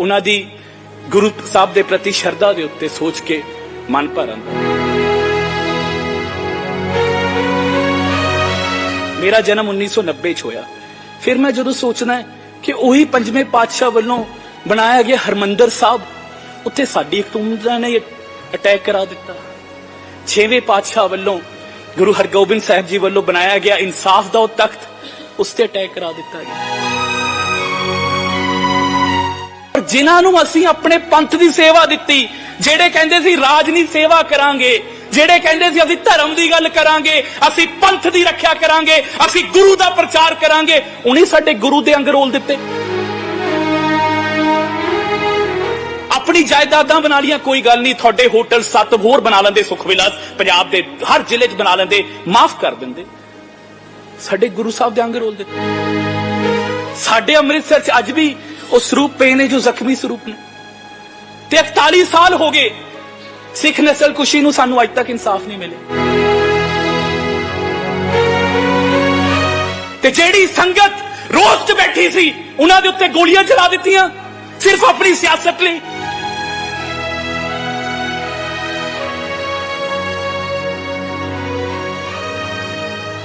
ਉਹਨਾਂ ਦੀ ਗੁਰੂ ਸਾਹਿਬ ਦੇ ਪ੍ਰਤੀ ਸ਼ਰਧਾ ਦੇ ਉੱਤੇ ਸੋਚ ਕੇ ਮਨ ਭਰ ਮੇਰਾ ਜਨਮ 1990 ਚ ਹੋਇਆ। ਫਿਰ ਮੈਂ ਜਦੋਂ ਸੋਚਣਾ ਕਿ ਉਹੀ ਪੰਜਵੇਂ ਪਾਤਸ਼ਾਹ ਵੱਲੋਂ ਬਣਾਇਆ ਗਿਆ ਹਰਮੰਦਰ ਸਾਹਿਬ, ਉੱਥੇ ਸਾਡੀ ਇੱਕ ਤੁਮਦਾ ਨੇ ਅਟੈਕ ਕਰਾ ਦਿੱਤਾ। ਛੇਵੇਂ ਪਾਤਸ਼ਾਹ ਵੱਲੋਂ ਗੁਰੂ ਹਰਗੋਬਿੰਦ ਸਾਹਿਬ ਜੀ ਵੱਲੋਂ ਬਣਾਇਆ ਗਿਆ ਇਨਸਾਫ ਦਾ ਉਹ ਤਖਤ, ਉਸ ਤੇ ਅਟੈਕ ਕਰਾ ਦਿੱਤਾ ਗਿਆ। ਪਰ ਜਿਨ੍ਹਾਂ ਨੂੰ ਅਸੀਂ ਆਪਣੇ ਪੰਥ ਦੀ ਸੇਵਾ ਦਿੱਤੀ, ਜਿਹੜੇ ਕਹਿੰਦੇ ਸੀ ਰਾਜ ਦੀ ਸੇਵਾ ਕਰਾਂਗੇ, ਜਿਹੜੇ ਕਹਿੰਦੇ ਸੀ ਅਸੀਂ ਧਰਮ ਦੀ ਗੱਲ ਕਰਾਂਗੇ, ਅਸੀਂ ਪੰਥ ਦੀ ਰੱਖਿਆ ਕਰਾਂਗੇ, ਅਸੀਂ ਗੁਰੂ ਦਾ ਪ੍ਰਚਾਰ ਕਰਾਂਗੇ, ਉਹਨੇ ਸਾਡੇ ਗੁਰੂ ਦੇ ਅੰਗ ਰੋਲ ਦਿੱਤੇ। ਆਪਣੀ ਜਾਇਦਾਦਾਂ ਬਣਾ ਲੀਆਂ ਕੋਈ ਗੱਲ ਨਹੀਂ, ਤੁਹਾਡੇ ਹੋਟਲ ਸੱਤ ਹੋਰ ਬਣਾ ਲੈਂਦੇ, ਸੁਖ ਵਿਲਾਸ, ਪੰਜਾਬ ਦੇ ਹਰ ਜ਼ਿਲ੍ਹੇ 'ਚ ਬਣਾ ਲੈਂਦੇ, ਮਾਫ ਕਰ ਦਿੰਦੇ। ਸਾਡੇ ਗੁਰੂ ਸਾਹਿਬ ਦੇ ਅੰਗ ਰੋਲ ਦਿੱਤੇ। ਸਾਡੇ ਅੰਮ੍ਰਿਤਸਰ 'ਚ ਅੱਜ ਵੀ ਉਹ ਸਰੂਪ ਪਏ ਨੇ ਜੋ ਜ਼ਖਮੀ ਸਰੂਪ ਨੇ ਤੇ 41 ਸਾਲ ਹੋ ਗਏ ਸਿੱਖ ਨਸਲ ਕੁਸ਼ੀ ਨੂੰ ਸਾਨੂੰ ਅੱਜ ਤੱਕ ਇਨਸਾਫ ਨਹੀਂ ਮਿਲਿਆ ਤੇ ਜਿਹੜੀ ਸੰਗਤ ਰੋਸ 'ਚ ਬੈਠੀ ਸੀ ਉਹਨਾਂ ਦੇ ਉੱਤੇ ਗੋਲੀਆਂ ਚਲਾ ਦਿੱਤੀਆਂ ਸਿਰਫ ਆਪਣੀ ਸਿਆਸਤ ਲਈ